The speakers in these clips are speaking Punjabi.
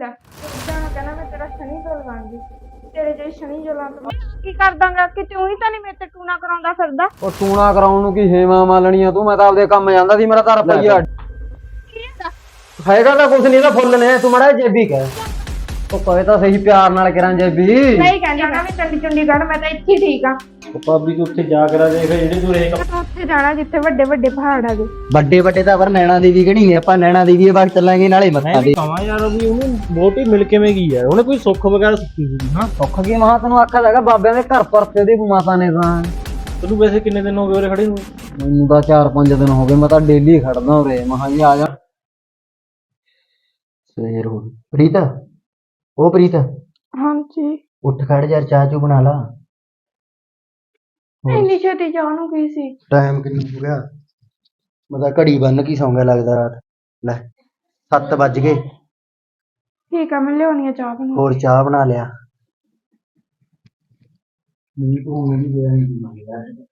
ਲੈ ਜਾਣਾ ਕਹਿੰਦਾ ਮੈਂ ਤੇਰਾ ਸ਼ਨੀ ਗਈ ਤੇਰੇ ਜੇ ਸ਼ਨੀ ਜਲਾਂ ਤੋਂ ਕੀ ਕਰ ਦਾਂਗਾ ਕਿ ਤੂੰ ਹੀ ਤਾਂ ਨਹੀਂ ਮੇਰੇ ਤੇ ਟੂਣਾ ਕਰਾਉਂਦਾ ਫਿਰਦਾ। ਉਹ ਟੂਣਾ ਕਰਾਉਣ ਨੂੰ ਕੀ ਹੇਵਾ ਮਾਲਣੀਆਂ ਤੂੰ? ਮੈਂ ਤਾਂ ਆਪਦੇ ਕੰਮ ਜਾਂਦਾ ਸੀ ਮੇਰਾ ਤਾਂ ਰੁਪਈਆ ਕੀ ਹੈਗਾ ਹੈਗਾ ਤਾਂ ਕੁਛ ਨਹੀਂ ਤਾਂ ਫੁੱਲ ਨੇ। ਤੂੰ ਮੜਾ ਜੇਬੀ ਕਹਿ। ਉਹ ਕਹੇ ਤਾਂ ਸਹੀ ਪਿਆਰ ਨਾਲ ਕਰਾਂ ਜੇਬੀ। ਨਹੀਂ ਕਹਿੰਦੀ ਮੈਂ ਵੀ ਚੰਡੀ ਚੰਡੀਗੜ੍ਹ ਮੈਂ ਤਾਂ ਇੱਥੇ ਹੀ ਠੀਕ ਆ। ਉਹ ਭਾਬੀ ਤੂੰ ਉੱਥੇ ਜਾ ਕਰਾ ਦੇਖ ਜਿਹੜੇ ਤੂੰ ਰੇਕ ਮੈਂ ਤਾਂ ਉੱਥੇ ਜਾਣਾ ਜਿੱਥੇ ਵੱਡੇ ਵੱਡੇ ਪਹਾੜ ਆ ਗਏ। ਵੱਡੇ ਵੱਡੇ ਤਾਂ ਪਰ ਨੈਣਾ ਦੇਵੀ ਕਿਹੜੀ ਨੇ ਆਪਾਂ ਨੈਣਾ ਦੇਵੀ ਬਾਗ ਚੱਲਾਂਗੇ ਨਾਲੇ ਮੱਥਾ ਮੈਂ ਦੇ ਵੀ ਕਹਾਂ ਯਾਰ ਵੀ ਉਹਨੂੰ ਵੋਟੀ ਮਿਲ ਕਿਵੇਂ ਗਈ ਯਾਰ? ਉਹਨੇ ਕੋਈ ਸੁੱਖ ਵਗੈਰਾ ਸੁੱਖੀ ਹੋਈ ਹਾਂ ਸੁੱਖ ਕੀ? ਮਹਾ ਤੈਨੂੰ ਆਖਿਆ ਹੈਗਾ ਬਾਬਿਆਂ ਦੇ ਘਰ ਪਰਤੇ ਦੀ ਮਾਤਾ ਨੇ ਤਾਂ। ਤੈਨੂੰ ਵੈਸੇ ਕਿੰਨੇ ਦਿਨ ਹੋ ਗਏ ਉਰੇ ਖੜੇ ਨੂੰ? ਮੈਨੂੰ ਤਾਂ 4-5 ਦਿਨ ਹੋ ਗਏ ਮੈਂ ਤਾਂ ਡੇਲੀ ਖੜਦਾ ਉਰੇ। ਮਹਾ ਜੀ ਆ ਜਾ। ਸਵੇਰ ਹੋ ਗਈ। ਪ੍ਰੀਤ ਉਹ ਪ੍ਰੀਤ। ਹਾਂਜੀ। ਉੱਠ ਖੜ ਯਾਰ ਚਾਹ ਚੂ ਬਣਾ ਲਾ। ਇੰਨੀ ਛੇਤੀ ਜਾਣ ਨੂੰ ਕੀ ਸੀ? ਟਾਈਮ ਕਿੰਨਾ ਹੋ ਗਿਆ? ਮੈਂ ਤਾਂ ਘੜੀ ਬੰਨ ਕੇ ਸੌਂਗਾ ਲੱਗਦਾ ਰਾਤ। ਲੈ 7 ਵੱਜ ਗਏ। ਠੀਕ ਆ ਮੈਂ ਲਿਆਉਣੀ ਆ ਚਾਹ ਬਣਾ। ਹੋਰ ਚਾਹ ਬਣਾ ਲਿਆ। ਮੂੰਹ ਤੋਂ ਉਹਨੂੰ ਵੀ ਜਿਹੜਾ ਨਹੀਂ ਮੰਗਦਾ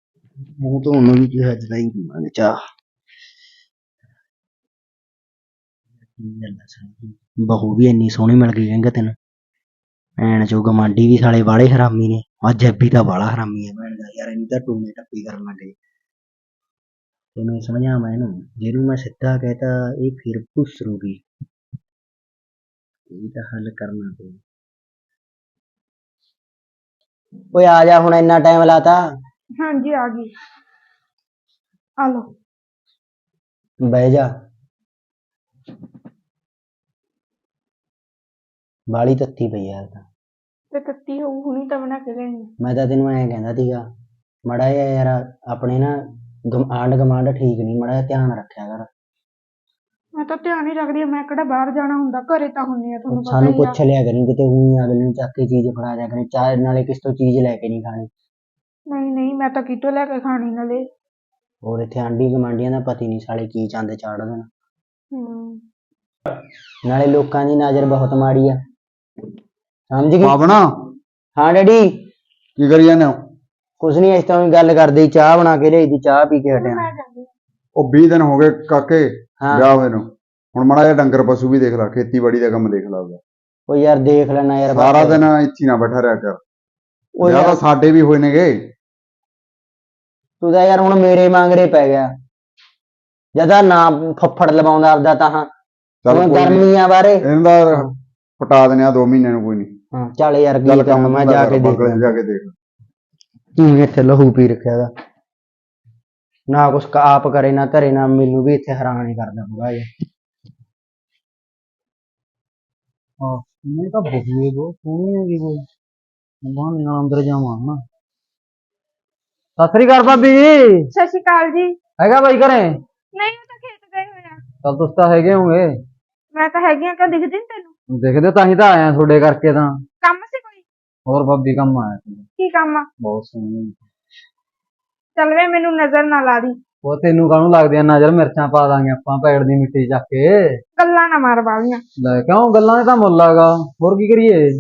ਮੂੰਹ ਤੋਂ ਉਹਨੂੰ ਵੀ ਜਿਹੜਾ ਜਿਹੜਾ ਹੀ ਮੰਗ ਚਾਹ। ਬਹੂ ਵੀ ਇੰਨੀ ਸੋਹਣੀ ਮਿਲ ਗਈ ਕਹਿੰਗਾ ਤੈਨੂੰ। ਐਣ ਚੋ ਗਮਾਂਡੀ ਵੀ ਸਾਲੇ ਵਾਲੇ ਹਰਾਮੀ ਨੇ। ਆ ਜੱਬੀ ਤਾਂ ਵਾਲਾ ਹਰਾਮੀ ਹੈ ਭੈਣ ਦਾ ਯਾਰ ਇਹਨੂੰ ਤਾਂ ਟੂਨੇ ਟੱਪੀ ਕਰਨ ਲੱਗੇ ਤੇ ਮੈਂ ਸਮਝਾਵਾਂ ਇਹਨੂੰ ਜਿਹਨੂੰ ਮੈਂ ਸਿੱਧਾ ਕਹਤਾ ਇਹ ਫਿਰ ਭੁਸਰੂਗੀ। ਇਹ ਤਾਂ ਹੱਲ ਕਰਨਾ ਪਊ। ਓਏ ਆ ਜਾ ਹੁਣ ਇੰਨਾ ਟਾਈਮ ਲਾਤਾ। ਹਾਂਜੀ ਆ ਗਈ। ਆ ਲੋ ਬਹਿ ਜਾ। ਬਾਲੀ ਤੱਤੀ ਪਈ ਆ ਤਾਂ। ਤੇ ਤੱਤੀ ਹੋਊ ਹੁਣੀ ਤਾਂ ਬਣਾ ਕੇ ਲੈਣੀ ਮੈਂ ਤਾਂ ਤੈਨੂੰ ਐਂ ਕਹਿੰਦਾ ਸੀਗਾ ਮੜਾ ਜਿਹਾ ਯਾਰ ਆਪਣੇ ਨਾ ਗਮ- ਆਂਢ ਗਮਾਂਡ ਠੀਕ ਨਹੀਂ ਮੜਾ ਜਿਹਾ ਧਿਆਨ ਰੱਖਿਆ ਕਰ। ਮੈਂ ਤਾਂ ਧਿਆਨ ਹੀ ਰੱਖਦੀ ਆ ਮੈਂ ਕਿਹੜਾ ਬਾਹਰ ਜਾਣਾ ਹੁੰਦਾ ਘਰੇ ਤਾਂ ਹੁੰਨੀ ਆ ਤੁਹਾਨੂੰ ਪਤਾ ਸਾਨੂੰ ਹੀ ਆ। ਪੁੱਛ ਲਿਆ ਕਰੀ ਕਿਤੇ ਉਹੀ ਅਗਲੇ ਨੂੰ ਚੱਕ ਕੇ ਚੀਜ਼ ਫੜਾ ਦਿਆ ਕਰੀ ਚਾਹ ਨਾਲੇ ਕਿਸ ਤੋਂ ਚੀਜ਼ ਲੈ ਕੇ ਨਹੀਂ ਖਾਣੀ। ਨਹੀਂ ਨਹੀਂ ਮੈਂ ਤਾਂ ਕਿਤੋਂ ਲੈ ਕੇ ਖਾਣੀ ਨਾਲੇ। ਹੋਰ ਇੱਥੇ ਆਂਢੀ ਗਮਾਂਡੀਆਂ ਦਾ ਪਤੀ ਨਹੀਂ ਸਾਲੇ ਕੀ ਚੰਦ ਚਾੜ ਦੇਣ। ਹੂੰ। ਨਾਲੇ ਲੋਕਾਂ ਦੀ ਨਜ਼ਰ ਬਹੁਤ ਮਾੜੀ ਆ। ਸਮਝ ਗਈ? ਆਪਣਾ ਹਾਂ ਡੈਡੀ। ਕੀ ਕਰੀ ਜਾਂਦੇ ਹੋ? ਕੁਛ ਨਹੀਂ ਇਸ ਤਰ੍ਹਾਂ ਗੱਲ ਕਰਦੇ ਸੀ, ਚਾਹ ਬਣਾ ਕੇ ਲਿਆਈ ਦੀ ਚਾਹ ਪੀ ਕੇ ਹਟਿਆ। ਉਹ 20 ਦਿਨ ਹੋ ਗਏ ਕਾਕੇ ਹਾਂ। ਵਿਆਹ ਹੋਏ ਨੂੰ। ਹੁਣ ਮਾੜਾ ਜਿਹਾ ਡੰਗਰ ਪਸ਼ੂ ਵੀ ਦੇਖ ਲੈ ਖੇਤੀਬਾੜੀ ਦਾ ਕੰਮ ਦੇਖ ਲਾ ਉਹਦਾ। ਉਹ ਯਾਰ ਦੇਖ ਲੈਣਾ ਯਾਰ ਸਾਰਾ। ਦਿਨ ਇੱਥੇ ਨਾ ਬੈਠਾ ਰਿਹਾ ਕਰ। ਉਹ ਵਿਆਹ ਯਾਰ ਤਾਂ ਸਾਡੇ ਵੀ ਹੋਏ ਨੇਗੇ। ਤੂੰ ਤਾਂ ਯਾਰ ਹੁਣ ਮੇਰੇ ਮੰਗਰੇ ਪੈ ਗਿਆ। ਜਦਾ ਨਾ ਫੱਫੜ ਲਵਾਉਂਦਾ ਆਪਦਾ ਤਾਂ ਹਾਂ। ਚੱਲ ਹੁਣ ਕੋਈ ਨੀ। ਗਰਮੀਆਂ ਬਾਰੇ ਇਹਨਾਂ ਦਾ ਪਟਾ ਦਿੰਦੇ ਆ 2 ਮਹੀਨਿਆਂ ਨੂੰ ਕੋਈ ਨਹੀਂ ਹਾਂ। ਚੱਲ ਯਾਰ ਕੀ ਕੰਮ ਮੈਂ ਧੰਦਾ ਜਾ ਕਰ, ਕੇ ਦੇਖ। ਬਾਬਾ ਜੀ ਜਾ ਕੇ ਦੇਖ। ਤੂੰ ਇੱਥੇ ਲਹੂ ਪੀ ਰੱਖਿਆ ਦਾ ਨਾ ਕੁਛ ਕ- ਆਪ ਕਰੇ ਨਾ ਧਰੇ ਨਾ ਮੈਨੂੰ ਵੀ ਇੱਥੇ ਹੈਰਾਨ ਹੀ ਕਰਦਾ ਪੂਰਾ ਇਹ। ਹਾਂ ਨਹੀਂ ਤਾਂ ਬਹੂਏ ਬੋ ਸੋਹਣੀ ਹੈਗੀ ਬੋ ਬਾਹਰ ਨਾਲ ਅੰਦਰ ਜਾਵਾਂ ਨਾ। ਸਤਿ ਸ੍ਰੀ ਅਕਾਲ ਭਾਬੀ ਜੀ। ਸਤਿ ਸ਼੍ਰੀ ਅਕਾਲ ਜੀ। ਹੈਗਾ ਬਾਈ ਘਰੇ? ਨਹੀਂ ਉਹ ਤਾਂ ਖੇਤ ਗਏ ਹੋਏ ਆ। ਤੁਸੀਂ ਤਾਂ ਹੈਗੇ ਹੋਗੇ ਮੈਂ ਤਾਂ ਹੈਗੀ ਆ ਕਿ ਦਿਖਦੀ ਨੀ ਤੈਨੂੰ ਦੇਖਦੇ ਤਾਂ ਹੀ ਤਾਂ ਆਇਆ ਤੁਹਾਡੇ ਕਰਕੇ ਤਾਂ। ਕੰਮ ਸੀ ਕੋਈ? ਹੋਰ ਭਾਬੀ ਕੰਮ ਆਇਆ ਸੀ। ਕੀ ਕੰਮ ਆ? ਬਹੁਤ ਸੋਹਣੀ। ਚੱਲ ਵੇ ਮੈਨੂੰ ਨਜ਼ਰ ਨਾ ਲਾ ਦੀ। ਉਹ ਤੈਨੂੰ ਕਾਹਨੂੰ ਲੱਗਦੀ ਆ ਨਜ਼ਰ? ਮਿਰਚਾਂ ਪਾ ਦਾਂਗੇ ਆਪਾਂ ਪੈੜ ਦੀ ਮਿੱਟੀ ਚੱਕ ਕੇ। ਗੱਲਾਂ ਨਾ ਮਾਰ ਵਾਲੀਆਂ ਲੈ ਕਿਉਂ? ਗੱਲਾਂ ਦੇ ਤਾਂ ਮੁੱਲ ਹੈਗਾ। ਹੋਰ ਕੀ ਕਰੀਏ?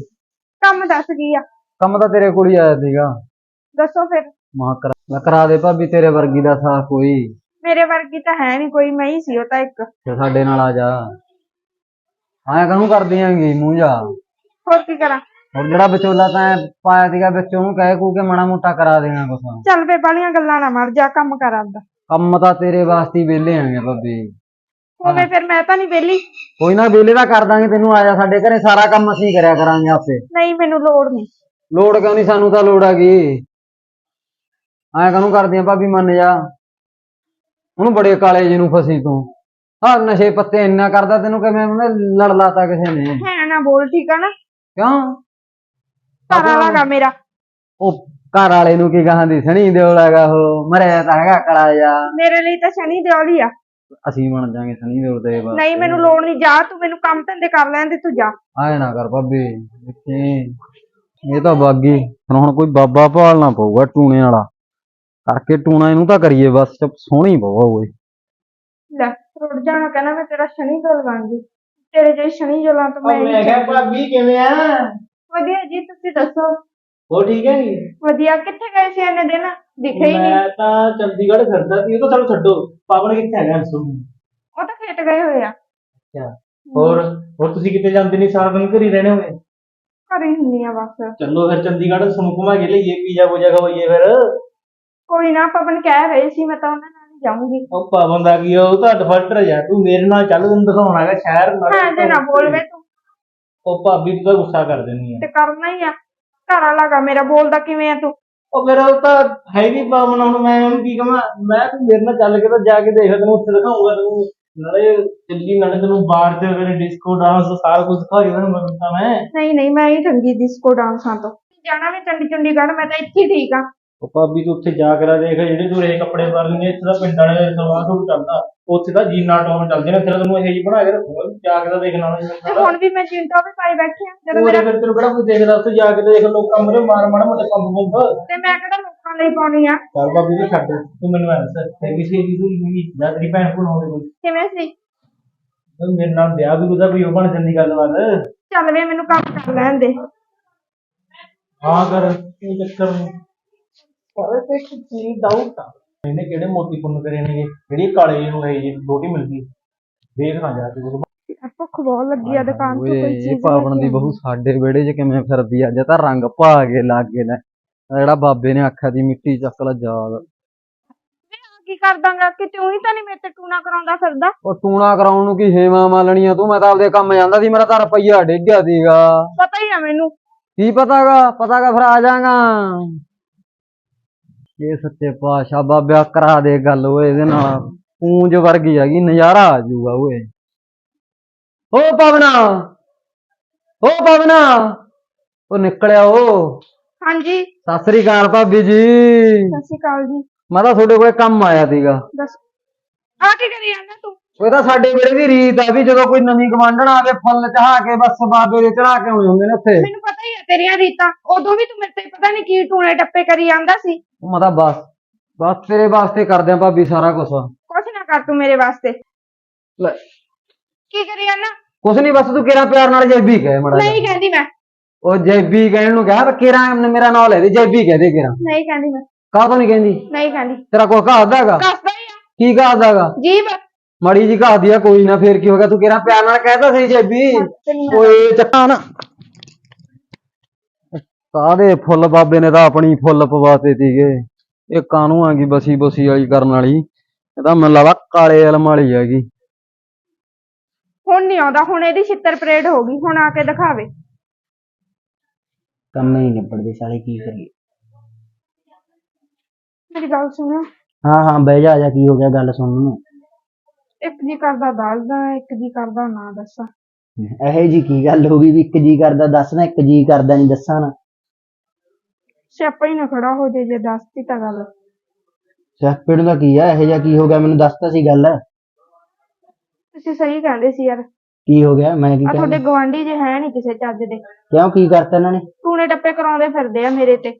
ਕੰਮ ਦੱਸ ਕੀ ਆ? ਕੰਮ ਤਾਂ ਤੇਰੇ ਕੋਲ ਹੀ ਆਇਆ ਸੀਗਾ। ਦੱਸੋ ਫਿਰ। ਮਾਂ ਕਰਾ ਲੈ ਕਰਾ ਦੇ ਭਾਬੀ ਤੇਰੇ ਵਰਗੀ ਦਾ ਸਾਥ ਕੋਈ। ਮੇਰੇ ਵਰਗੀ ਤਾਂ ਹੈ ਨਹੀਂ ਕੋਈ ਮੈਂ ਹੀ ਸੀ ਉਹ ਤਾਂ ਇੱਕ। ਤੇ ਸਾਡੇ ਨਾਲ ਆ ਜਾ। ਆਇਆ ਕਾਹਨੂੰ ਕਰਦੀ ਆਂਗੀ ਮੂੰਹ ਜਾ। ਹੋਰ ਕੀ ਕਰਾਂ? ਹੋਰ ਜਿਹੜਾ ਵਿਚੋਲਾ ਤਾਂ ਐਂ ਪਾਇਆ ਸੀਗਾ ਵਿੱਚ ਉਹਨੂੰ ਕਹਿ ਕੂ ਕੇ ਮਾੜਾ ਮੋਟਾ ਕਰਾ ਦੇਣਾ ਕੁਛ। ਚੱਲ ਵੇ ਬਾਲੀਆਂ ਗੱਲਾਂ ਨਾ ਮਾਰ ਜਾ ਕੰਮ ਕਰ ਆਪਦਾ। ਕੰਮ ਤਾਂ ਤੇਰੇ ਵਾਸਤੇ ਹੀ ਵਿਹਲੇ ਆਂਗੇ ਭਾਬੀ। ਹੋਵੇ ਫਿਰ ਮੈਂ ਤਾਂ ਨਹੀਂ ਵਿਹਲੀ। ਕੋਈ ਨਾ ਵਿਹਲੇ ਦਾ ਕਰ ਦਾਂਗੇ ਤੈਨੂੰ ਆ ਜਾ ਸਾਡੇ ਘਰੇ ਸਾਰਾ ਕੰਮ ਅਸੀਂ ਕਰਿਆ ਕਰਾਂਗੇ ਆਪੇ। ਨਹੀਂ ਮੈਨੂੰ ਲੋੜ ਨਹੀਂ। ਲੋੜ ਕਿਉਂ ਨਹੀਂ ਸਾਨੂੰ ਤਾਂ ਲੋੜ ਹੈਗੀ। ਐਂ ਕਾਹਨੂੰ ਕਰਦੀ ਆ ਭਾਬੀ ਮੰਨ ਜਾ। ਉਹਨੂੰ ਬੜੇ ਕਾਲੇ ਜੀ ਨੂੰ ਫਸੀ ਤੂੰ। ਆ ਨਸ਼ੇ ਪੱਤੇ ਇੰਨਾ ਕਰਦਾ ਤੈਨੂੰ ਕਿਵੇਂ ਉਹਨੇ ਲੜ ਲਾਤਾ ਕਿਸੇ ਨੇ? ਹੈ ਨਾ ਬੋਲ ਠੀਕ ਆ ਨਾ? ਕਿਉਂ? ਘਰ ਵਾਲਾ ਗਾ ਮੇਰਾ। ਉਹ ਘਰ ਵਾਲੇ ਨੂੰ ਕੀ ਕਹਾਂ ਦੀ ਸਣੀ ਦਿਓਲ ਹੈਗਾ ਉਹ ਮਰਿਆ ਤਾਂ ਹੈਗਾ ਕਲਾ ਜਾ ਮੇਰੇ ਲਈ ਤਾਂ ਸ਼ਨੀ ਦਿਓਲੀ ਆ। ਅਸੀਂ ਬਣ ਜਾਾਂਗੇ ਸਣੀ ਦਿਓਲ ਬਾਅਦ ਨਹੀਂ ਮੈਨੂੰ ਲੋੜ ਨਹੀਂ ਜਾ ਤੂੰ ਮੈਨੂੰ ਕੰਮ ਧੰਦੇ ਕਰ ਲੈਣ ਦੇ ਤੂੰ ਜਾ। ਆਏ ਨਾ ਕਰ ਭਾਬੀ ਦੇਖੀ। ਇਹ ਤਾਂ ਬਾਗੀ। ਹੁਣ ਹੁਣ ਕੋਈ ਬਾਬਾ ਭਾਲਣਾ ਪਊਗਾ ਟੂਣੇ ਵਾਲਾ। ਕਰਕੇ ਟੂਣਾ ਇਹਨੂੰ ਤਾਂ ਕਰੀਏ ਬਸ ਸੋਹਣੀ ਪਊਗਾ ਓਏ ਲੈ ਰੁੱਟ ਜਾਣਾ ਕਹਿੰਦਾ ਮੈਂ ਤੇਰਾ ਸ਼ਨੀ ਦਿਓਲ ਬਣ ਗਈ ਤੇਰੇ ਜੇ ਸ਼ਨੀ ਜਲਾਂ ਤੋਂ ਮੈਂ ਮੈਂ ਕਿਹਾ ਭਾਬੀ ਕਿਵੇਂ ਆ? ਵਧੀਆ ਜੀ ਤੁਸੀਂ ਦੱਸੋ? ਹੋ ਠੀਕ ਹੈ ਨੀ ਵਧੀਆ ਕਿੱਥੇ ਗਏ ਸੀ ਇਹਨੇ ਦਿਨ? ਦਿਖੇ ਹੀ ਨਹੀਂ। ਮੈਂ ਤਾਂ ਚੰਡੀਗੜ੍ਹ ਫਿਰਦਾ ਸੀ ਉਹ ਤਾਂ ਚਲੋ ਛੱਡੋ ਪਾਪਾ ਨੇ ਕਿੱਥੇ ਹੈਗਾ ਸੁਣ ਉਹ ਤਾਂ ਖੇਤ ਗਏ ਹੋਏ ਆ। ਅੱਛਾ ਹੋਰ ਹੋਰ ਤੁਸੀਂ ਕਿਤੇ ਜਾਂਦੇ ਨਹੀਂ ਸਾਰਾ ਦਿਨ ਘਰ ਹੀ ਰਹਿਣੇ ਹੋਏ ਘਰੇ ਹੀ ਹੁੰਨੀ ਆ ਬਸ। ਚੱਲੋ ਫਿਰ ਚੰਡੀਗੜ੍ਹ ਸਾਨੂੰ ਘੁਮਾ ਕੇ ਲਈਏ ਪੀਜ਼ਾ ਪੂਜਾ ਖਵਾਈਏ ਫਿਰ। ਕੋਈ ਨਾ ਪਵਨ ਕਹਿ ਰਹੇ ਸੀ ਮੈਂ ਤਾਂ ਉਹਨਾਂ ਨਾਲ ਜਾਊਂਗੀ। ਉਹ ਪਾਵਨ ਦਾ ਕੀ ਉਹ ਤਾਂ ਡਿਫਾਲਟਰ ਜਾ ਤੂੰ ਮੇਰੇ ਨਾਲ ਚੱਲ ਤੈਨੂੰ ਦਿਖਾਉਣਾ ਹੈਗਾ ਸ਼ਹਿਰ ਨਾਲੇ। ਹਾਂ ਜੇ ਨਾ ਬੋਲ ਵੇ ਤੂੰ। ਉਹ ਭਾਬੀ ਤੂੰ ਤਾਂ ਗੁੱਸਾ ਕਰ ਦਿੰਦੀ ਆ। ਤੇ ਕਰਨਾ ਹੀ ਆ। ਘਰ ਵਾਲਾ ਗਾ ਮੇਰਾ ਬੋਲਦਾ ਕਿਵੇਂ ਆ ਤੂੰ? ਉਹ ਫਿਰ ਉਹ ਤਾਂ ਹੈ ਵੀ ਪਾਵਨ ਹੁਣ ਮੈਂ ਉਹਨੂੰ ਕੀ ਕਹਾਂ ਮੈਂ ਤੂੰ ਮੇਰੇ ਨਾਲ ਚੱਲ ਕੇ ਤਾਂ ਜਾ ਕੇ ਦੇਖ ਤੈਨੂੰ ਉੱਥੇ ਦਿਖਾਉਂਗਾ ਤੈਨੂੰ ਨਾਲੇ ਦਿੱਲੀ ਨਾਲੇ ਤੈਨੂੰ ਬਾਹਰ ਤੇ ਫਿਰ ਡਿਸਕੋ ਡਾਂਸ ਸਾਰਾ ਕੁਝ ਦਿਖਾਈ ਤੈਨੂੰ ਮੈਂ। ਨਹੀਂ ਨਹੀਂ ਮੈਂ ਹੀ ਚੰਗੀ ਡਿਸਕੋ ਡਾਂਸਾਂ ਤੋਂ। ਜਾਣਾ ਵੀ ਚੰਡੀ ਚੰਡੀਗੜ੍ਹ ਮੈਂ ਤਾਂ ਇੱਥੇ ਠੀਕ ਆ। ਉਹ ਭਾਬੀ ਤੂੰ ਉੱਥੇ ਜਾ ਕੇ ਤਾਂ ਦੇਖ ਜਿਹੜੇ ਤੂੰ ਰੇ ਕੱਪੜੇ ਪਾ ਲੈਂਦੇ ਇੱਥੇ ਤਾਂ ਪਿੰਡਾਂ ਵਾਲੇ ਸਲਵਾਰ ਸੂਟ ਚੱਲਦਾ। ਉੱਥੇ ਤਾਂ ਜੀਨਾ ਟੌਪ ਚੱਲਦੇ ਨੇ ਫਿਰ ਤੈਨੂੰ ਇਹ ਜੀ ਬਣਾ ਕੇ ਰੱਖੂਗਾ ਜਾ ਕੇ ਤਾਂ ਦੇਖਣਾ ਤੇ ਹੁਣ ਵੀ ਮੈਂ ਜਿੰਟਾ ਵੀ ਪਾਈ ਬੈਠੀ ਆ ਜਦੋਂ ਉਹਦੇ ਮੇਰਾ ਫਿਰ ਤੈਨੂੰ ਕਿਹੜਾ ਕੋਈ ਦੇਖਦਾ ਉੱਥੇ ਜਾ ਕੇ ਤਾਂ ਦੇਖ ਲੋਕਾਂ ਮੂਹਰੇ ਮਾਰ ਮਾਰ ਮੋਟੇ ਪੰਪ ਪੰਪ। ਤੇ ਮੈਂ ਕਿਹੜਾ ਲੋਕਾਂ ਲਈ ਪਾਉਣੀ ਆ? ਚੱਲ ਭਾਬੀ ਜੀ ਛੱਡ ਤੂੰ ਮੈਨੂੰ ਐਂ ਦੱਸ ਤੇ ਕਿਸੇ ਦੀ ਤੂੰ ਨਹੀਂ ਜਾਂ ਤੇਰੀ ਭੈਣ ਕੋਲ ਹੋਵੇ ਕੋਈ। ਕਿਵੇਂ ਸੀ? ਤੇ ਮੇਰੇ ਨਾਲ ਵਿਆਹ ਵੀ ਉਹਦਾ ਕੋਈ ਉਹ ਬਣ ਜਾਂਦੀ ਗੱਲਬਾਤ ਚੱਲ ਵੇ ਮੈਨੂੰ ਕੰਮ ਕਰ ਲੈਣ ਦੇ। ਹਾਂ ਕਰ ਕੀ ਚੱਕਰ ਨਹੀਂ ਪਰ ਤੇ ਇੱਕ ਚੀਜ਼ ਡਾਊਟ ਆ। ਇਹਨੇ ਕਿਹੜੇ ਮੋਤੀ ਪੁੰਨ ਕਰੇ ਨੇ ਜਿਹੜੀ ਕਾਲੇ ਜਿਹੇ ਨੂੰ ਹੈ ਜੀ ਰੋਟੀ ਮਿਲਦੀ ਦੇਖ ਨਾ ਜਾ ਕੇ ਉਹ ਭੁੱਖ ਬਹੁਤ ਲੱਗੀ ਆ ਦੁਕਾਨ ਤੋਂ ਓਏ ਕੋਈ ਇਹ ਚੀਜ਼ ਪਾਵਨ ਦੀ ਬਹੂ ਸਾਡੇ ਵਿਹੜੇ 'ਚ ਕਿਵੇਂ ਫਿਰਦੀ ਆ? ਜੇ ਤਾਂ ਰੰਗ ਭਾ ਕੇ ਲੱਗ ਗਏ ਨੇ। ਆਹ ਜਿਹੜਾ ਬਾਬੇ ਨੇ ਆਖਿਆ ਦੀ ਮਿੱਟੀ ਚੱਕ ਲਾ ਯਾਦ ਕੀ ਕਰ ਦਾਂਗਾ ਕਿ ਤੂੰ ਹੀ ਤਾਂ ਨਹੀਂ ਮੇਰੇ ਤੇ ਟੂਣਾ ਕਰਾਉਂਦਾ ਫਿਰਦਾ? ਉਹ ਟੂਣਾ ਕਰਾਉਣ ਨੂੰ ਕੀ ਹੇਵਾ ਮਾਲਣੀ ਆ ਤੂੰ ਮੈਂ ਤਾਂ ਆਪਦੇ ਕੰਮ ਜਾਂਦਾ ਸੀ ਮੇਰਾ ਤਾਂ ਰੁਪਈਆ ਡਿੱਗ ਗਿਆ ਸੀਗਾ। ਪਤਾ ਹੀ ਆ ਮੈਨੂੰ। ਕੀ ਪਤਾਗਾ? ਪਤਾਗਾ ਫਿਰ ਆ ਜਾਗਾ। ਇਹ ਸੱਚੇ ਪਾਤਸ਼ਾਹ ਬਾਬਿਆ ਕਰਾ ਦੇ ਗੱਲ ਓਏ ਇਹਦੇ ਨਾਲ ਪੂੰਜ ਵਰਗੀ ਹੈਗੀ ਨਜ਼ਾਰਾ ਆ ਜਾਊਗਾ ਓਏ। ਓ ਪਵਨਾ ਓ ਪਵਨਾ ਉਹ ਨਿਕਲਿਆ ਓ। ਹਾਂਜੀ। ਸਤਿ ਸ੍ਰੀ ਅਕਾਲ ਭਾਬੀ ਜੀ। ਸਤਿ ਸ਼੍ਰੀ ਅਕਾਲ ਜੀ। ਮੈਂ ਤਾਂ ਤੁਹਾਡੇ ਕੋਲੇ ਕੰਮ ਆਇਆ ਸੀਗਾ। ਦੱਸ ਆ ਕੀ ਕਰੀ ਜਾਂਦਾ ਤੂੰ? ਉਹ ਤਾਂ ਸਾਡੇ ਵੇਲੇ ਦੀ ਰੀਤ ਆ ਵੀ ਜਦੋਂ ਕੋਈ ਨਵੀਂ ਗਵਾਂਢਣ ਆਵੇ ਫੁੱਲ ਚੜਾ ਕੇ ਬਸ ਬਾਬੇ ਦੇ ਚੜਾ ਕੇ ਆਉਣੇ ਹੁੰਦੇ ਨੇ ਉੱਥੇ। ਮੈਨੂੰ ਪਤਾ ਹੀ ਆ ਤੇਰੀਆਂ ਰੀਤਾਂ। ਉਦੋਂ ਵੀ ਤੂੰ ਮੇਰੇ ਤੇ ਪਤਾ ਨਹੀਂ ਕੀ ਟੂਣੇ ਟੱਪੇ ਕਰੀ ਜਾਂਦਾ ਸੀ। ਮੈਂ ਤਾਂ ਬਸ ਬਸ ਤੇਰੇ ਵਾਸਤੇ ਕਰਦੇ ਆ ਭਾਬੀ ਸਾਰਾ ਕੁਝ ਕੁਛ ਨਾ ਕਰ ਤੂੰ ਮੇਰੇ ਵਾਸਤੇ। ਲੈ। ਕੀ ਕਰੀ ਜਾਂਦਾ ਕੁਛ ਨਹੀਂ ਬਸ ਤੂੰ ਕਿਹੜਾ ਪਿਆਰ ਨਾਲ ਜੈਬੀ ਕਹੇ ਮੜਾ ਨਹੀਂ ਕਹਿੰਦੀ ਮੈਂ। ਉਹ ਜੈਬੀ ਕਹਿਣ ਨੂੰ ਕਿਹਾ ਕਿਹੜਾ ਮੇਰਾ ਨਾਮ ਲੈ ਦੇ ਜੈਬੀ ਕਹਦੇ ਕਿਹੜਾ ਨਹੀਂ ਕਹਿੰਦੀ ਮੈਂ। ਕਾਹ ਤੋਂ ਨਹੀਂ ਕਹਿੰਦੀ? ਨਹੀਂ ਕਹਿੰਦੀ। ਤੇਰਾ ਕੋਈ ਕਹਾਦਾਗਾ ਦੱਸਦਾ ਹੀ ਆ। ਕੀ ਕਹਾਦਾਗਾ ਜੀਬ ਮੜੀ ਜੀ ਕਹਾਦੀ ਆ ਕੋਈ ਨਾ ਫੇਰ ਕੀ ਹੋ ਗਿਆ? ਤੂੰ ਕਿਹੜਾ ਪਿਆਰ ਨਾਲ ਕਹਿਤਾ ਸੀ ਜੈਬੀ। ਓਏ ਚੱਕਾ ਨਾ। ਕਾਦੇ ਫੁੱਲ ਬਾਬੇ ਨੇ ਤਾਂ ਆਪਣੀ ਫੁੱਲ ਪਵਾਤੇ ਸੀਗੇ। ਇਹ ਕਾਨੂੰ ਆ ਗਈ ਬਸੀ ਬਸੀ ਵਾਲੀ ਕਰਨ ਵਾਲੀ? ਇਹ ਤਾਂ ਮੈਨੂੰ ਲੱਗਦਾ ਕਾਲੇ ਇਲਮ ਵਾਲੀ ਹੈਗੀ। ਹੁਣ ਨਹੀਂ ਆਉਂਦਾ ਹੁਣ ਇਹਦੀ ਛਿੱਤਰ ਪਰੇਡ ਹੋ ਗਈ ਹੁਣ ਆ ਕੇ ਦਿਖਾਵੇ। ਕੰਮ ਹੀ ਨਹੀਂ ਨਿਬੜਦੇ ਸਾਲੇ ਕੀ ਕਰੀਏ? ਮੇਰੀ ਗੱਲ ਸੁਣਿਓ ਹਾਂ ਹਾਂ ਬਹਿ ਜਾ ਆ ਜਾ ਕੀ ਹੋ ਗਿਆ ਗੱਲ ਸੁਣ ਨੂੰ ਇੱਕ ਜੀ ਕਰਦਾ ਦੱਸਦਾ ਇੱਕ ਜੀ ਕਰਦਾ ਨਾ ਦੱਸਾਂ। ਇਹੋ ਜੀ ਕੀ ਗੱਲ ਹੋ ਗਈ ਵੀ ਇੱਕ ਜੀ ਕਰਦਾ ਦੱਸਣਾ ਇੱਕ ਜੀ ਕਰਦਾ ਨਹੀਂ ਦੱਸਾਂ ਨਾ। ਸਿਆਪਾ ਹੀ ਨਾ ਖੜਾ ਹੋ ਜੇ ਜੇ ਦੱਸਤੀ ਤਾਂ ਗੱਲ। ਸਿਆਪੇ ਨੂੰ ਦਾ ਕੀ ਆ ਇਹੋ ਜਿਹਾ ਕੀ ਹੋ ਗਿਆ? ਮੈਨੂੰ ਦੱਸਤਾ ਸੀ ਗੱਲ। ਤੁਸੀਂ ਸਹੀ ਕਹਿੰਦੇ ਸੀ ਯਾਰ। ਕੀ ਹੋ ਗਿਆ? ਮੈਂ ਕੀ ਆ ਤੁਹਾਡੇ ਗਵਾਂਢੀ ਜੇ ਹੈ ਨਹੀਂ ਕਿਸੇ ਚੱਜ ਦੇ। ਕਿਉਂ ਕੀ ਕਰਤਾ ਇਹਨਾਂ ਨੇ? ਟੂਣੇ ਟੱਪੇ ਕਰਾਉਂਦੇ ਫਿਰਦੇ ਆ ਮੇਰੇ ਤੇ।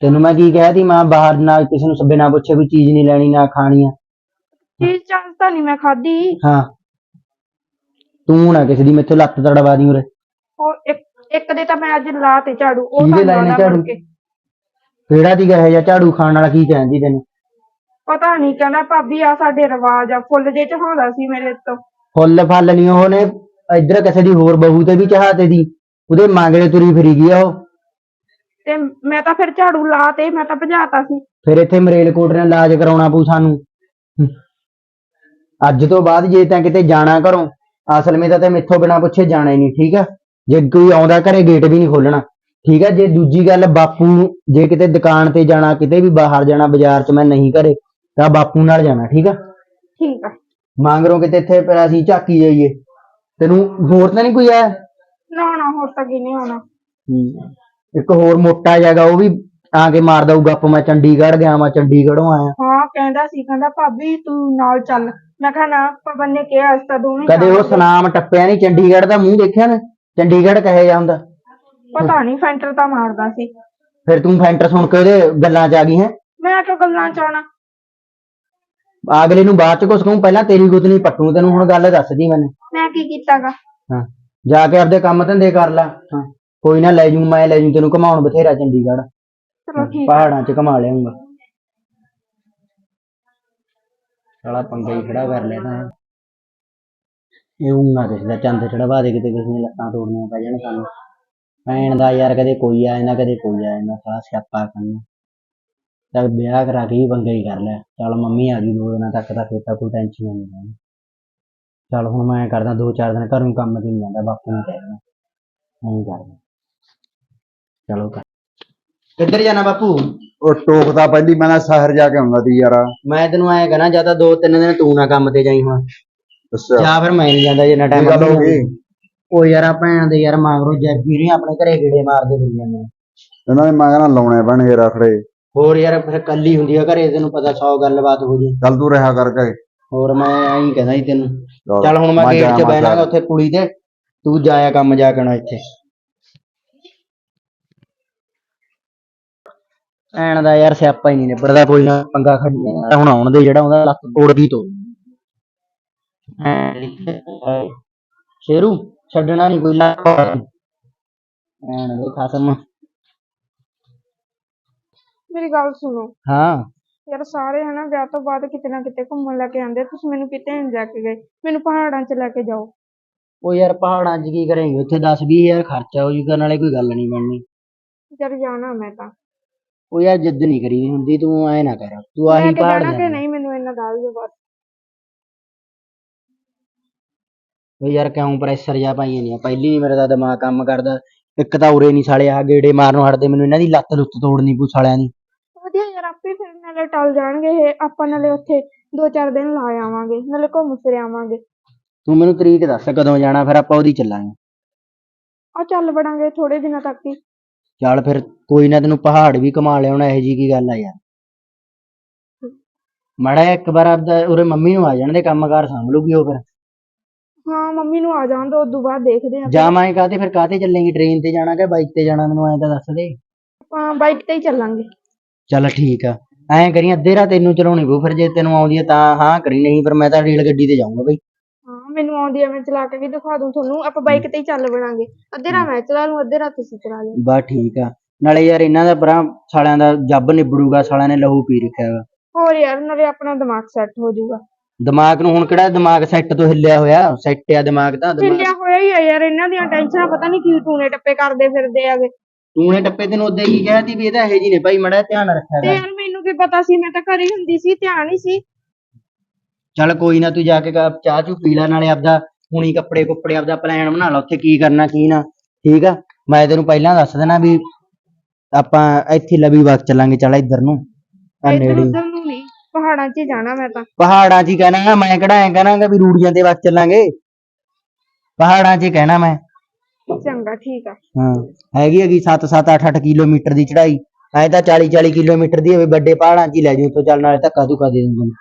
ਤੈਨੂੰ ਮੈਂ ਕੀ ਕਹਿ ਤੀ ਮਾਂ ਬਾਹਰ ਨਾ ਕਿਸੇ ਨੂੰ ਸੱਬੇ ਨਾ ਪੁੱਛੇ ਕੋਈ ਚੀਜ਼ ਨਹੀਂ ਲੈਣੀ ਨਾ ਖਾਣੀ ਆ। ਚੀਜ਼ ਚਾਂਸ ਤਾਂ ਨਹੀਂ ਮੈਂ ਖਾਧੀ। ਹਾਂ। ਤੂੰ ਨਾ ਕਿਸੇ ਦੀ ਮੈਥੋਂ ਲੱਤ ਤੜਵਾ ਦੀ ਉਰੇ। ਉਹ ਇੱਕ ਇੱਕ ਦੇ ਤਾਂ ਮੈਂ ਅੱਜ ਲਾ ਤੇ ਝਾੜੂ। ਉਹ ਤਾਂ ਲਾਏ ਨੇ ਲਾਉਂਦਾ ਮੁੜ ਝਾੜੂ? ਕੇ। ਕਿਹੜਾ ਦੀ ਇਹ ਜਿਹਾ ਝਾੜੂ ਖਾਣ ਵਾਲਾ ਕੀ ਕਹਿੰਦੀ ਤੈਨੂੰ? ਪਤਾ ਨਹੀਂ ਕਹਿੰਦਾ ਭਾਬੀ ਆ ਸਾਡੇ ਰਿਵਾਜ ਆ ਫੁੱਲ ਜੇ ਚੜਾਉਂਦਾ ਸੀ ਮੇਰੇ ਤੋਂ। ਫੁੱਲ ਫੱਲ ਨਹੀਂ ਉਹਨੇ ਇੱਧਰ ਕਿਸੇ ਦੀ ਹੋਰ ਬਹੂ ਤੇ ਵੀ ਚਾਹਤੇ ਦੀ ਉਹਦੇ ਮੰਗਲੇ ਤੁਰੀ ਫਿਰੀ ਗਈ ਆ ਉਹ। ਤੇ ਮੈਂ ਤਾਂ ਫਿਰ ਝਾੜੂ ਲਾ ਤੇ ਮੈਂ ਤਾਂ ਭਜਾਤਾ ਸੀ। ਫਿਰ ਇੱਥੇ ਮਰੇਲਕੋਟ ਨੇ ਇਲਾਜ ਕਰਾਉਣਾ ਪਊ ਸਾਨੂੰ। ਅੱਜ ਤੋਂ ਬਾਅਦ ਜੇ ਤਾਂ ਕਿਤੇ ਜਾਣਾ ਘਰੋਂ ਅਸਲ ਵਿੱਚ ਤਾਂ ਤੇ ਮੈਥੋਂ ਬਿਨਾ ਪੁੱਛੇ ਜਾਣਾ ਹੀ ਨਹੀਂ ਠੀਕ ਆ? ਜੇ ਕੋਈ ਆਉਂਦਾ ਘਰੇ ਗੇਟ ਵੀ ਨਹੀਂ ਖੋਲਣਾ ਠੀਕ ਆ ਜੇ ਦੂਜੀ ਗੱਲ ਬਾਪੂ ਨੂੰ ਜੇ ਕਿਤੇ ਦੁਕਾਨ ਤੇ ਜਾਣਾ ਕਿਤੇ ਵੀ ਬਾਹਰ ਜਾਣਾ ਬਾਜ਼ਾਰ 'ਚ ਮੈਂ ਨਹੀਂ ਘਰੇ ਤਾਂ ਬਾਪੂ ਨਾਲ ਜਾਣਾ ਠੀਕ ਆ? ਠੀਕ ਆ। ਮੰਗਰੋਂ ਕਿਤੇ ਇੱਥੇ ਫਿਰ ਅਸੀਂ ਝਾਕੀ ਜਾਈਏ। ਤੈਨੂੰ ਹੋਰ ਤਾਂ ਨਹੀਂ ਕੋਈ ਆਇਆ? ਨਾ ਨਾ ਹੋਰ ਤਾਂ ਕੀ ਨਹੀਂ ਹੋਣਾ ਇੱਕ ਹੋਰ ਮੋਟਾ ਜਗਾ ਉਹ ਵੀ ਆ ਕੇ ਮਾਰ ਦਊ ਗੱਪ ਮੈਂ ਚੰਡੀਗੜ੍ਹ ਗਿਆ ਮੈਂ ਚੰਡੀਗੜ੍ਹੋਂ ਆਇਆ। ਹਾਂ ਕਹਿੰਦਾ ਸੀ ਕਹਿੰਦਾ ਭਾਬੀ ਤੂੰ ਨਾਲ ਚੱਲ। ਮੈਂ ਕਿਹਾ ਨਾ ਪਵਨ ਨੇ ਕਿਹਾ ਅਸੀਂ ਤਾਂ ਦੋਵੇਂ ਕਦੇ ਉਹ ਜਾਵਾਂਗੇ। ਸੁਨਾਮ ਟੱਪਿਆ ਨਹੀਂ ਚੰਡੀਗੜ੍ਹ ਦਾ ਮੂੰਹ ਦੇਖਿਆ ਨਾ? ਚੰਡੀਗੜ੍ਹ ਕਹੇ ਜਾਂਦਾ ਪਤਾ ਨਹੀਂ ਫੈਂਟਰ ਤਾਂ ਮਾਰਦਾ ਸੀ। ਫਿਰ ਤੂੰ ਫੈਂਟਰ ਸੁਣ ਕੇ ਉਹਦੇ ਗੱਲਾਂ 'ਚ ਆ ਗਈ ਹੈ? ਮੈਂ ਕਿਉਂ ਗੱਲਾਂ ਚ ਆਉਣਾ? ਅਗਲੇ ਨੂੰ ਬਾਅਦ 'ਚ ਕੁਛ ਕਹੂੰ ਪਹਿਲਾਂ ਤੇਰੀ ਗੁੱਤਨੀ ਪੱਟੂ ਤੈਨੂੰ ਹੁਣ ਗੱਲ ਦੱਸਦੀ ਮੈਨੇ। ਮੈਂ ਕੀ ਕੀਤਾਗਾ? ਹਾਂ। ਜਾ ਕੇ ਆਪਦੇ ਕੰਮ ਧੰਦੇ ਕਰ ਲੈ। ਹਾਂ। ਕੋਈ ਨਾ ਲੈ ਜੂ ਮੈਂ ਲੈ ਜੂ ਤੈਨੂੰ ਘਮਾਉਣ ਬਥੇਰਾ ਚੰਡੀਗੜ੍ਹ। ਚਲੋ ਠੀਕ ਆ। ਪਹਾੜਾਂ 'ਚ ਘਮਾ ਲਿਆਉਂਗਾ ਸਾਲਾ ਪੰਗਾ ਹੀ ਖੜਾ ਕਰ ਲਿਆ ਤਾਂ। ਇਹ ਨਾ ਕਿਸੇ ਦਾ ਚੰਦ ਚੜਵਾ ਦੇ ਕਿਤੇ ਕਿਸੇ ਲੱਤਾਂ ਤੋੜਨੀਆਂ ਪੈ ਜਾਣ ਸਾਨੂੰ। ਭੈਣ ਦਾ ਯਾਰ ਕਦੇ ਕੋਈ ਆ ਜਾਂਦਾ ਕਦੇ ਕੋਈ ਆ ਜਾਂਦਾ ਸਾਲਾ ਸਿਆਪਾ ਕਰਨਾ। ਚੱਲ ਵਿਆਹ ਕਰਾ ਕੇ ਹੀ ਬੰਗਾ ਹੀ ਕਰ ਲਿਆ ਚੱਲ ਮੰਮੀ ਆ ਗਈ ਦੋ ਦਿਨਾਂ ਤੱਕ ਤਾਂ ਫਿਰ ਤਾਂ ਕੋਈ ਟੈਨਸ਼ਨ ਨਹੀਂ ਲੈਣੀ ਚੱਲ ਹੁਣ ਮੈਂ ਕਰਦਾ ਦੋ ਚਾਰ ਦਿਨ ਘਰੋਂ ਕੰਮ ਤੇ ਨਹੀਂ ਜਾਂਦਾ ਬਾਪੂ ਨੂੰ ਕਹਿ ਦੇਣਾ ਨਹੀਂ ਕਰਦਾ। ਚਲੋ ਕਰ। ਕਿੱਧਰ ਜਾਣਾ ਬਾਪੂ? ਉਹ ਟੋਕਦਾ ਪਹਿਲੀ ਮੈਂ ਨਾ ਸ਼ਹਿਰ ਜਾ ਕੇ ਆਉਂਦਾ ਸੀ ਯਾਰ। ਮੈਂ ਤੈਨੂੰ ਐਂ ਕਹਿਣਾ ਜਾਂ ਤਾਂ ਦੋ ਤਿੰਨ ਦਿਨ ਤੂੰ ਨਾ ਕੰਮ ਤੇ ਜਾਈ ਹੁਣ। ਅੱਛਾ। ਜਾਂ ਫਿਰ ਮੈਂ ਨਹੀਂ ਜਾਂਦਾ ਜਿੰਨਾ ਟਾਈਮ ਗੱਲ ਹੋ ਗਈ। ਉਹ ਯਾਰ ਆ ਭੈਣ ਦੇ ਯਾਰ ਮਗਰੋਂ ਜੱਗੀ ਨੇ ਆਪਣੇ ਘਰੇ ਗੇੜੇ ਮਾਰਦੇ ਜਾਂਦੇ ਨੇ ਇਹਨਾਂ ਨੇ ਮੈਂ ਕਹਿੰਦਾ ਲਾਉਣੇ ਪੈਣਗੇ ਰਖੜੇ ਹੋਰ ਯਾਰ ਫਿਰ ਕੱਲੀ ਹੁੰਦੀ ਆ ਘਰੇ ਤੈਨੂੰ ਪਤਾ ਸੌ ਗੱਲਬਾਤ ਹੋ ਜੇ ਚੱਲ ਤੂੰ ਰਿਹਾ ਕਰਕੇ ਹੋਰ ਮੈਂ ਐਂ ਕਹਿੰਦਾ ਸੀ ਤੈਨੂੰ। ਚੱਲ ਹੁਣ ਮੈਂ ਗੇਟ 'ਚ ਬਹਿਣਾਗਾ ਚੱਲ। ਉੱਥੇ ਕੁੜੀ ਤੇ ਤੂੰ ਜਾਇਆ ਕੰਮ ਜਾ ਕੇ ਨਾ ਇੱਥੇ। ਐਣ ਦਾ ਯਾਰ ਸਿਆਪਾ ਹੀ ਨਹੀਂ ਨਿਬੜਦਾ ਕੋਈ ਨਾ ਪੰਗਾ ਖੜੀ ਹੁਣ ਆਉਣ ਦੇ ਜਿਹੜਾ ਉਹਦਾ ਲੱਤ ਤੋੜਦੀ ਤੋੜ। ਐਂ ਸ਼ੇਰੂ। ਛੱਡਣਾ ਨਹੀਂ ਕੋਈ ਲੱਤ ਐਣ ਦੇ ਖਸਮ। ਮੇਰੀ ਗੱਲ ਸੁਣੋ। ਹਾਂ। ਯਾਰ ਸਾਰੇ ਹਨਾ ਵਿਆਹ ਤੋਂ ਬਾਅਦ ਕਿਤੇ ਨਾ ਕਿਤੇ ਘੁੰਮਣ ਲੈ ਕੇ ਆਉਂਦੇ ਤੁਸੀਂ ਮੈਨੂੰ ਕਿਤੇ ਨਹੀਂ ਲੈ ਕੇ ਗਏ। ਮੈਨੂੰ ਪਹਾੜਾਂ 'ਚ ਲੈ ਕੇ ਜਾਓ। ਉਹ ਯਾਰ ਪਹਾੜਾਂ 'ਚ ਕੀ ਕਰੇਂਗੇ? ਉੱਥੇ 10 ਹਜ਼ਾਰ ਖਰਚਾ ਹੋ ਜੂਗਾ ਨਾਲੇ ਕੋਈ ਗੱਲ ਨਹੀਂ ਬਣਨੀ। ਯਾਰ ਜਾਣਾ ਮੈਂ ਤਾਂ। ਉਹ ਯਾਰ ਜਿੱਦ ਨਹੀਂ ਕਰੀ ਹੁੰਦੀ ਤੂੰ ਐ ਨਾ ਕਰ। ਤੂੰ ਆਹੀ ਕੇ ਪਹਾੜ ਜਾਣਾ ਕਿ ਨਹੀਂ ਮੈਨੂੰ ਇੰਨਾ ਦੱਸ ਦਿਓ ਬਸ। ਉਹ ਯਾਰ ਕਿਉਂ ਪ੍ਰੈਸ਼ਰ ਜਾ ਪਾਈ ਨਹੀਂ ਪਹਿਲੀ ਨਹੀਂ ਮੇਰਾ ਤਾਂ ਦਿਮਾਗ ਕੰਮ ਕਰਦਾ। ਇੱਕ ਤਾਂ ਉਰੇ ਨਹੀਂ ਸਾਲੇ ਆ ਗੇੜੇ ਮਾਰਨੋਂ ਹਟਦੇ ਮੈਨੂੰ ਇਹਨਾਂ ਦੀ ਲੱਤ ਲੁੱਤ ਤੋੜਨੀ ਪੂ ਸਾਲਿਆਂ ਦੀ। ਵਧੀਆ ਯਾਰ ਆਪੇ ਫਿਰ ਨਾਲੇ ਟਲ ਜਾਣਗੇ ਇਹ ਆਪਾਂ ਨਾਲੇ ਉੱਥੇ ਦੋ ਚਾਰ ਦਿਨ ਲਾ ਆਵਾਂਗੇ ਨਾਲੇ ਘੁੰਮ ਫਿਰ ਆਵਾਂਗੇ। ਤੂੰ ਮੈਨੂੰ ਤਰੀਕ ਦੱਸ ਕਦੋਂ ਜਾਣਾ ਫਿਰ ਆਪਾਂ ਉਹਦੀ ਚੱਲਾਂਗੇ। ਆ ਚੱਲ ਵੜਾਂਗੇ ਥੋੜੇ ਦਿਨਾਂ ਤੱਕ ਹੀ। ਚੱਲ ਫਿਰ ਕੋਈ ਨਾ ਤੈਨੂੰ ਪਹਾੜ ਵੀ ਘੁਮਾ ਲਿਆਉਣਾ ਇਹੋ ਜੀ ਕੀ ਗੱਲ ਆ ਯਾਰ। ਮਾੜਾ ਇੱਕ ਵਾਰ ਆਪਦਾ ਉਰੇ ਮੰਮੀ ਨੂੰ ਆ ਜਾਣ ਦੇ ਕੰਮਕਾਰ ਸਾਂਭ ਲੂਗੀ ਉਹ ਫਿਰ। ਹਾਂ ਮੰਮੀ ਨੂੰ ਆ ਜਾਣ ਦੋ ਉਦੋਂ ਬਾਅਦ ਦੇਖਦੇ ਆਂ ਜਾਵਾਂਗੇ ਕਾਤੇ ਫਿਰ ਕਾਤੇ ਚੱਲੇਂਗੀ? ਟ੍ਰੇਨ ਤੇ ਜਾਣਾ ਕਿ ਬਾਈਕ ਤੇ ਜਾਣਾ? ਮੈਨੂੰ ਐਂ ਤਾਂ ਦੱਸ ਦੇ। ਆਪਾਂ ਬਾਈਕ ਤੇ ਹੀ ਚੱਲਾਂਗੇ। ਚੱਲ ਠੀਕ ਆ। ਐਂ ਕਰੀ ਅੱਧੇ ਰਾਤ ਤੈਨੂੰ ਚਲਾਉਣੀ ਪਊ। ਫਿਰ ਜੇ ਤੈਨੂੰ ਆਉਂਦੀ ਆ ਤਾਂ ਹਾਂ ਕਰੀ ਨਹੀਂ ਫਿਰ ਮੈਂ ਤਾਂ ਰੇਲ ਗੱਡੀ ਤੇ ਜਾਊਂਗਾ ਬਈ। ਹਾਂ ਮੈਨੂੰ ਆਉਂਦੀ ਆ ਮੈਂ ਚਲਾ ਕੇ ਵੀ ਦਿਖਾ ਦੂੰ ਤੁਹਾਨੂੰ। ਆਪਾਂ ਬਾਈਕ ਤੇ ਹੀ ਚੱਲ ਵੜਾਂਗੇ ਅੱਧੇ ਰਾਤ ਮੈਂ ਚਲਾ ਲੂੰ ਅੱਧੇ ਰਾਤ ਤੁਸੀਂ ਚਲਾ ਲਿਓ। ਬਸ ਠੀਕ ਆ। ਨਾਲੇ ਯਾਰ ਇਹਨਾਂ ਦਾ ਪਰਾਂ ਸਾਲਿਆਂ ਦਾ ਜੱਬ ਨਿਬੜੂਗਾ ਸਾਲਿਆਂ ਨੇ ਲਹੂ ਪੀ ਰੱਖਿਆ ਵਾ। ਹੋਰ ਯਾਰ ਨਾਲੇ ਆਪਣਾ ਦਿਮਾਗ ਸੈੱਟ ਹੋ ਜਾਊਗਾ। ਦਿਮਾਗ ਨੂੰ ਹੁਣ ਕਿਹੜਾ ਦਿਮਾਗ ਸੈੱਟ ਤੋਂ ਹਿੱਲਿਆ ਹੋਇਆ? ਸੈੱਟ ਆ ਦਿਮਾਗ ਤਾਂ ਦਿਮਾਗ ਹਿੱਲਿਆ ਹੋਇਆ ਹੀ ਆ ਯਾਰ ਇਹਨਾਂ ਦੀਆਂ ਟੈਨਸ਼ਨਾਂ ਪਤਾ ਨਹੀਂ ਕੀ ਟੂਨੇ ਟੱਪੇ ਕਰਦੇ ਫਿਰਦੇ ਆਗੇ ਤੂੰ ਨੇ ਟੱਪੇ ਤੈਨੂੰ ਉਹਦੇ ਕੀ ਕਹਿਤੀ ਵੀ ਇਹ ਤਾਂ ਇਹੋ ਜੀ ਨੇ ਭਾਈ ਮੜਾ ਧਿਆਨ ਰੱਖਿਆ ਤੇ ਕਰ। ਯਾਰ ਮੈਨੂੰ ਕੀ ਪਤਾ ਸੀ ਮੈਂ ਤਾਂ ਘਰੇ ਹੁੰਦੀ ਸੀ ਧਿਆਨ ਹੀ ਸੀ। ਚੱਲ ਕੋਈ ਨਾ ਤੂੰ ਜਾ ਕੇ ਕ- ਚਾਹ ਚੂ ਪੀ ਲੈ ਨਾਲੇ ਆਪਦਾ ਹੁਣੀ ਕੱਪੜੇ ਕੁੱਪੜੇ ਆਪਦਾ ਪਲਾਨ ਬਣਾ ਲਾ ਉੱਥੇ ਕੀ ਕਰਨਾ ਕੀ ਨਾ। ਠੀਕ ਆ? ਮੈਂ ਤੈਨੂੰ ਪਹਿਲਾਂ ਦੱਸ ਦੇਣਾ ਵੀ ਆਪਾਂ ਇੱਥੇ ਲਵੀ ਬਾਗ ਚੱਲਾਂਗੇ ਚੱਲ ਇੱਧਰ ਨੂੰ। ਆ ਇੱਧਰ ਨੇੜੇ। ਹੀ। ਉੱਧਰ ਪਹਾੜਾਂ 'ਚ ਹੀ ਜਾਣਾ ਮੈਂ ਤਾਂ। ਪਹਾੜਾਂ 'ਚ ਹੀ ਕਹਿਣਾ ਮੈਂ ਕਿਹੜਾ ਐਂ ਕਹਿਣਾਗਾ ਵੀ ਰੂੜੀਆਂ ਤੇ ਵਗ ਚੱਲਾਂਗੇ। ਪਹਾੜਾਂ 'ਚ ਹੀ ਕਹਿਣਾ ਮੈਂ। ਚੰਗਾ ਠੀਕ ਆ। ਹਾਂ ਹੈਗੀ ਹੈਗੀ 7 7 8 8 ਕਿਲੋਮੀਟਰ ਦੀ ਚੜਾਈ ਐ ਤਾਂ 40 40 ਕਿਲੋਮੀਟਰ ਦੀ ਹੋਵੇ ਵੱਡੇ ਪਹਾੜਾਂ 'ਚ ਹੀ ਲੈ ਜਾਓ ਤੋਂ ਚੱਲ ਨਾਲੇ ਧੱਕਾ ਧੁੱਕਾ ਦੇ ਦੂੰਗਾ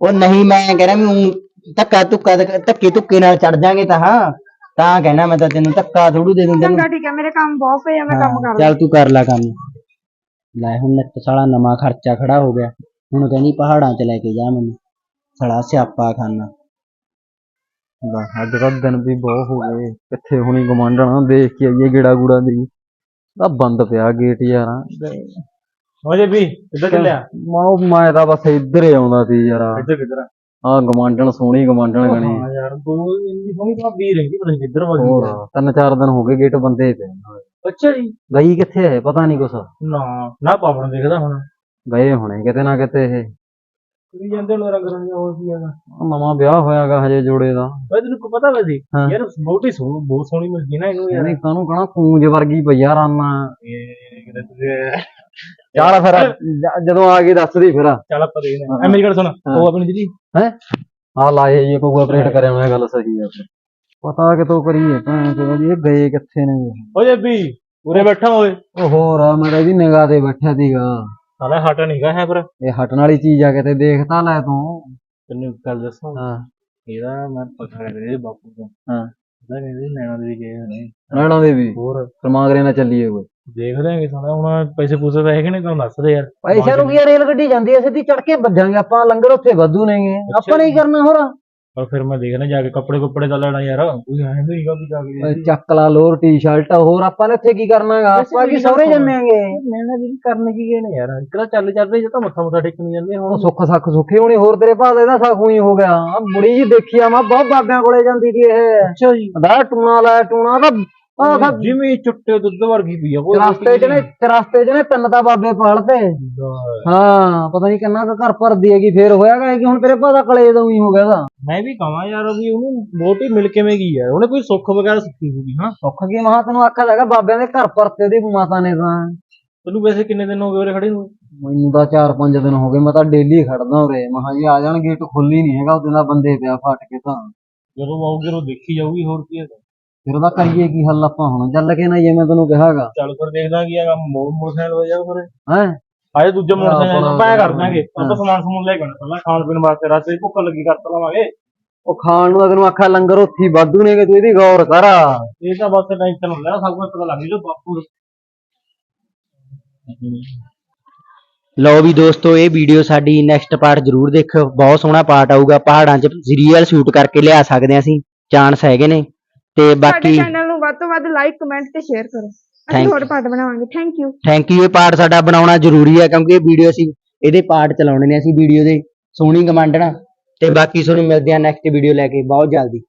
ਉਹ ਨਹੀਂ ਮੈਂ ਕਹਿ ਰਿਹਾ ਵੀ ਊਂ ਧੱਕਾ ਧੁੱਕਾ ਧੱਕੇ ਧੁੱਕੇ ਨਾਲ ਚੜ ਜਾਾਂਗੇ ਤਾਂ ਹਾਂ। ਤਾਂ ਕਹਿਣਾ ਮੈਂ ਤਾਂ ਤੈਨੂੰ ਧੱਕਾ ਥੋੜੂ ਦੇ ਦੂੰ ਤੈਨੂੰ ਚੰਗਾ ਠੀਕ ਆ ਮੇਰੇ ਕੰਮ ਬਹੁਤ ਪਏ ਆ ਮੈਂ ਕੰਮ ਹਾਂ, ਕਰ ਚੱਲ ਤੂੰ ਕਰ ਲੈ ਕੰਮ। ਲੈ ਹੁਣ ਨਿੱਤ ਸਾਲਾ ਨਵਾਂ ਖਰਚਾ ਖੜਾ ਹੋ ਗਿਆ। ਹੁਣ ਕਹਿੰਦੀ ਪਹਾੜਾਂ 'ਚ ਲੈ ਕੇ ਜਾ ਮੈਨੂੰ। ਸਾਲਾ ਸਿਆਪਾ ਖਾਨਾ। ਵਾਹ, ਅੱਜ ਤਾਂ ਦਿਨ ਵੀ ਬਹੁਤ ਹੋ ਗਏ। ਕਿੱਥੇ ਹੁਣੀ ਗਵਾਂਢਣਾ ਦੇਖ ਕੇ ਆਈਏ ਗੇੜਾ ਗੂੜਾ ਦੀ ਆ ਬੰਦ ਪਿਆ ਗੇਟ ਯਾਰਾਂ। ਹੋ ਜੇ ਵੀ ਕਿੱਧਰ ਚੱਲਿਆ? ਮੈਂ ਤਾਂ ਬਸ ਇੱਧਰ ਹੀ ਆਉਂਦਾ ਸੀ ਯਾਰ। ਇੱਧਰ ਕਿੱਧਰ ਆ? ਗਵਾਂਢਣ ਸੋਹਣੀ ਗਵਾਂਢਣ ਗਣੀ ਹਾਂ ਯਾਰ ਦੋ ਇੰਨੀ ਸੋਹਣੀ ਭਾਬੀ ਰਹਿੰਦੀ ਪਤਾ ਨਹੀਂ ਕਿੱਧਰ ਵਗ ਹੋਰ ਗਈ ਤਿੰਨ ਚਾਰ ਦਿਨ ਹੋ ਗਏ ਗੇਟ ਬੰਦੇ ਪਏ ਅੱਛਾ ਜੀ। ਗਈ ਕਿੱਥੇ ਹੈ ਪਤਾ ਨਹੀਂ ਕੁਛ। ਨਾ ਨਾ ਪਾਵਣ ਦੇਖਦਾ ਹੁਣ। ਗਏ ਹੋਣੇ ਕਿਤੇ ਨਾ ਕਿਤੇ ਇਹ। ਕੁੜੀ ਜਾਂਦੇ ਨੂੰ ਰੰਗ ਰੰਗ ਹੋਰ ਕੀ ਹੈਗਾ। ਆਹ ਨਵਾਂ ਵਿਆਹ ਹੋਇਆਗਾ ਹਜੇ ਜੋੜੇ ਦਾ। ਓਏ ਤੈਨੂੰ ਕੋ ਪਤਾ ਵੈਸੇ ਹਾਂ। ਯਾਰ ਬਹੁਤੀ ਸੋਹਣੀ ਬਹੁਤ ਸੋਹਣੀ ਮਿਲਦੀ ਨਾ ਇਹਨੂੰ ਯਾਰ। ਨਹੀਂ ਕਾਹਨੂੰ ਕਹਣਾ ਕੂੰਜ ਵਰਗੀ ਪਈ ਆ ਰਾਨਾ। ਇਹ ਕਿਤੇ ਤੁਸੀਂ ਚੱਲ ਫਿਰ ਜ- ਜਦੋਂ ਆ ਗਈ ਦੱਸਦੀ ਫਿਰ। ਚੱਲ ਆਪਾਂ ਦੇਖਦੇ ਹਾਂ। ਐ ਮੇਰੀ ਗੱਲ ਸੁਣ ਉਹ ਆਪਣੀ ਜਿਹੜੀ ਆ ਲਾਏ ਜੀ ਕੋਈ ਆਪਰੇਟ ਕਰਿਆ ਹੋਇਆ ਗੱਲ ਸਹੀ ਆ। ਫਿਰ। ਪਤਾ ਕਿਤੋਂ ਕਰੀਏ ਭੈਣ ਚੋਦ ਜੀ, ਇਹ ਗਏ ਕਿੱਥੇ ਨੇ ਓ ਜੇ ਵੀ ਉਰੇ ਬੈਠਾ ਓਏ। ਉਹ ਹੋਰ ਆ, ਮੈਂ ਤਾਂ ਇਹਦੀ ਨਿਗਾਹ ਤੇ ਬੈਠਾ ਸੀਗਾ। ਸਾਲਾ ਹਟ ਨਹੀਂਗਾ ਹੈ ਪਰ ਇਹ ਹਟਣ ਵਾਲੀ ਚੀਜ਼ ਆ ਕਿਤੇ ਦੇਖ ਤਾਂ ਲੈ ਤੂੰ। ਤੈਨੂੰ ਇੱਕ ਗੱਲ ਦੱਸਾਂ। ਹਾਂ। ਇਹਦਾ ਮੈਂ ਪਤਾ ਕਰਿਆ ਬਾਪੂ ਤੋਂ। ਹਾਂ। ਇਹਦਾ ਕਹਿੰਦੇ ਨੈਣਾ ਦੇ ਵੀ ਗਏ ਹੋਏ ਨੇ ਰਹਿਣਾ ਦੇ ਵੀ? ਹੋਰ। ਸਮਾਗਰੇ ਨਾਲ ਚੱਲੀਏ ਕੋਈ। ਦੇਖਦੇ ਆਂਗੇ ਸਾਲਾ ਹੁਣ ਪੈਸੇ ਪੂਸੇ ਤਾਂ ਹੈਗੇ ਨੇ ਤੁਹਾਨੂੰ ਦੱਸ ਦੇ ਯਾਰ। ਪੈਸਿਆਂ ਨੂੰ ਕੀ ਆ, ਰੇਲ ਗੱਡੀ ਜਾਂਦੀ ਐ ਸਿੱਧੀ ਚੜ ਕੇ ਵੱਜਾਂਗੇ। ਆਪਾਂ ਲੰਗਰ ਉੱਥੇ ਵਾਧੂ ਨੇਗੇ। ਆਪਾਂ ਨੇ ਕੀ ਕਰਨਾ ਹੋਰ? ਪਰ ਫਿਰ ਮੈਂ ਦੇਖਣਾ ਜਾ ਕੇ ਕੱਪੜੇ ਕੁੱਪੜੇ ਦਾ ਲੈਣਾ ਯਾਰ। ਕੋਈ ਐਂ ਵੀ ਹੀਗਾ ਵੀ ਜਾ ਕੇ ਓਏ ਚੱਕ ਲਾ ਲੋਰ ਟੀ-ਸ਼ਰਟ ਹੋਰ ਆਪਾਂ ਨੇ ਇੱਥੇ ਕੀ ਕਰਨਾਗਾ? ਆਪਾਂ ਕੀ ਸਹੁਰੇ ਜੰਮਿਆਂਗੇ? ਮੈਂ ਨਾ ਜੀ ਕਰਨ ਕੀ ਗਏ ਨੇ ਯਾਰ। ਇੱਕ ਤਾਂ ਚੱਲ ਚੱਲ ਰਹੀ ਜੇ ਤਾਂ ਮੱਥਾ ਮੁੱਥਾ ਟੇਕਣ ਜਾਂਦੇ ਹੁਣ। ਸੁੱਖ ਸੱਖ ਸੁੱਖੀ ਹੋਣੀ ਹੋਰ ਤੇਰੇ ਭਾਅ ਦਾ ਸੱਖ ਹੀ ਹੋ ਗਿਆ। ਬੁੜੀ ਜੀ ਦੇਖੀ ਆ ਮੈਂ ਬਹੁਤ ਬਾਬਿਆਂ ਕੋਲੇ ਜਾਂਦੀ ਸੀ ਇਹ। ਅੱਛਾ ਜੀ। ਦਾ ਟੂਣਾ ਲਾਇਆ ਟੂਣਾ ਤਾਂ ਤਾਂ ਜਿਵੇਂ ਚੁੱਟੇ ਦੁੱਧ ਵਰਗੀ ਪਈ ਆ ਰਸਤੇ ਚ ਨੇ ਰਸਤੇ ਚ ਨੇ ਤਿੰਨ ਤਾਂ ਬਾਬੇ ਪਾਲਤੇ ਹਾਂ ਪਤਾ ਨਹੀਂ ਕਿੰਨਾ ਕੁ ਘਰ ਭਰਦੀ ਹੈਗੀ ਫੇਰ ਹੋਇਆਗਾ ਕਿ ਹੁਣ ਤੇਰੇ ਦਾ ਕਲੇ ਦਾ ਹੀ ਹੋ ਗਿਆ ਦਾ ਮੈਂ ਵੀ ਕਹਾਂ ਯਾਰ ਵੀ ਉਹਨੂੰ ਮੋਟੀ ਮਿਲ ਕਿਵੇਂ ਗਈ ਯਾਰ ਉਹਨੇ ਕੋਈ ਸੁੱਖ ਵਗੈਰਾ ਸਿੱਖੀ ਹੋਊਗੀ ਹਾਂ ਸੁੱਖ ਕੀ ਮਹਾ ਤੈਨੂੰ ਆਖਿਆ ਹੈਗਾ ਬਾਬਿਆਂ ਦੇ ਘਰ ਭਰਤੇ ਦੀ ਮਾਤਾ ਨੇ ਤਾਂ। ਤੈਨੂੰ ਵੈਸੇ ਕਿੰਨੇ ਦਿਨ ਹੋ ਗਏ ਉਰੇ ਖੜੇ ਨੂੰ? ਮੈਨੂੰ ਤਾਂ 4-5 ਦਿਨ ਹੋ ਗਏ ਮੈਂ ਤਾਂ ਡੇਲੀ ਖੜਦਾ ਉਰੇ। ਮਹਾ ਜੀ ਆ ਜਾਣ ਗੇਟ ਖੁੱਲੀ ਨਹੀਂ ਹੈਗਾ ਉਹਦੇ ਨਾਲ ਬੰਦੇ ਪਿਆ ਫਟ ਕੇ ਤਾਂ। ਜਦੋਂ ਆਉਗੇ ਉਹ ਦੇਖੀ ਜਾਊਗੀ ਹੋਰ ਕੀ ਹੈ ਫਿਰ ਉਹਦਾ ਕਰੀਏ ਕੀ ਹੱਲ ਆਪਾਂ ਹੁਣ? ਚੱਲ ਕੇ ਨਾ ਜਿਵੇਂ ਤੈਨੂੰ ਕਿਹਾਗਾ। ਚੱਲ ਫਿਰ ਦੇਖਦਾ ਕੀ ਹੈਗਾ ਮੋੜ ਮੋਟਰਸਾਈਕਲ ਵਜਾ ਫਿਰ। ਹੈ? ਆਏ ਦੂਜੇ ਮੋਟਰਸਾਈਕਲ ਐਂ ਕਰ ਦਾਂਗੇ ਆਪਾਂ ਸਮਾਨ ਸਮੂਨ ਲੈ ਕੇ ਆਉਣਾ ਪਹਿਲਾਂ ਖਾਣ ਪੀਣ ਵਾਸਤੇ। ਰਾਤੇ ਭੁੱਖ ਲੱਗੀ ਕਰ ਲਵਾਂਗੇ। ਉਹ ਖਾਣ ਨੂੰ ਤੈਨੂੰ ਆਖਿਆ ਲੰਗਰ ਉੱਥੀ ਵਾਧੂ ਨੇ ਕਿ ਤੂੰ ਇਹਦੀ ਗੌਰ ਕਰ। ਇਹ ਤਾਂ ਬਸ ਟੈਨਸ਼ਨ ਹੁੰਦਾ ਸਭ ਕੁਝ ਪਤਾ ਲੱਗ ਜੂ ਬਾਪੂ ਲਓ ਵੀ ਦੋਸਤੋ ਇਹ ਵੀਡੀਓ ਸਾਡੀ ਨੈਕਸਟ ਪਾਰਟ ਜ਼ਰੂਰ ਦੇਖਿਓ। ਬਹੁਤ ਸੋਹਣਾ ਪਾਰਟ ਆਊਗਾ। ਪਹਾੜਾਂ 'ਚ ਰੀਅਲ ਸ਼ੂਟ ਕਰਕੇ ਲਿਆ ਸਕਦੇ ਹਾਂ ਅਸੀਂ। ਚਾਂਸ ਹੈਗੇ ਨੇ। ਤੇ ਸਾਡੇ ਬਾਕੀ ਚੈਨਲ ਨੂੰ ਵੱਧ ਤੋਂ ਵੱਧ ਲਾਈਕ ਕਮੈਂਟ ਤੇ ਸ਼ੇਅਰ ਕਰੋ। ਅਸੀਂ Thank ਹੋਰ ਪਾਰਟ ਬਣਾਵਾਂਗੇ। ਥੈਂਕ ਯੂ ਥੈਂਕ ਯੂ ਇਹ ਪਾਰਟ ਸਾਡਾ ਬਣਾਉਣਾ ਜ਼ਰੂਰੀ ਹੈ ਕਿਉਂਕਿ ਇਹ ਵੀਡੀਓ ਅਸੀਂ ਇਹਦੇ ਪਾਰਟ ਚਲਾਉਣੇ ਨੇ। ਅਸੀਂ ਵੀਡੀਓ ਦੇ ਸੋਹਣੀ ਕਮੈਂਟ ਨਾ। ਤੇ ਬਾਕੀ ਤੁਹਾਨੂੰ ਮਿਲਦੇ ਹਾਂ ਨੈਕਸਟ ਵੀਡੀਓ ਲੈ ਕੇ। ਬਹੁਤ ਜਲਦੀ।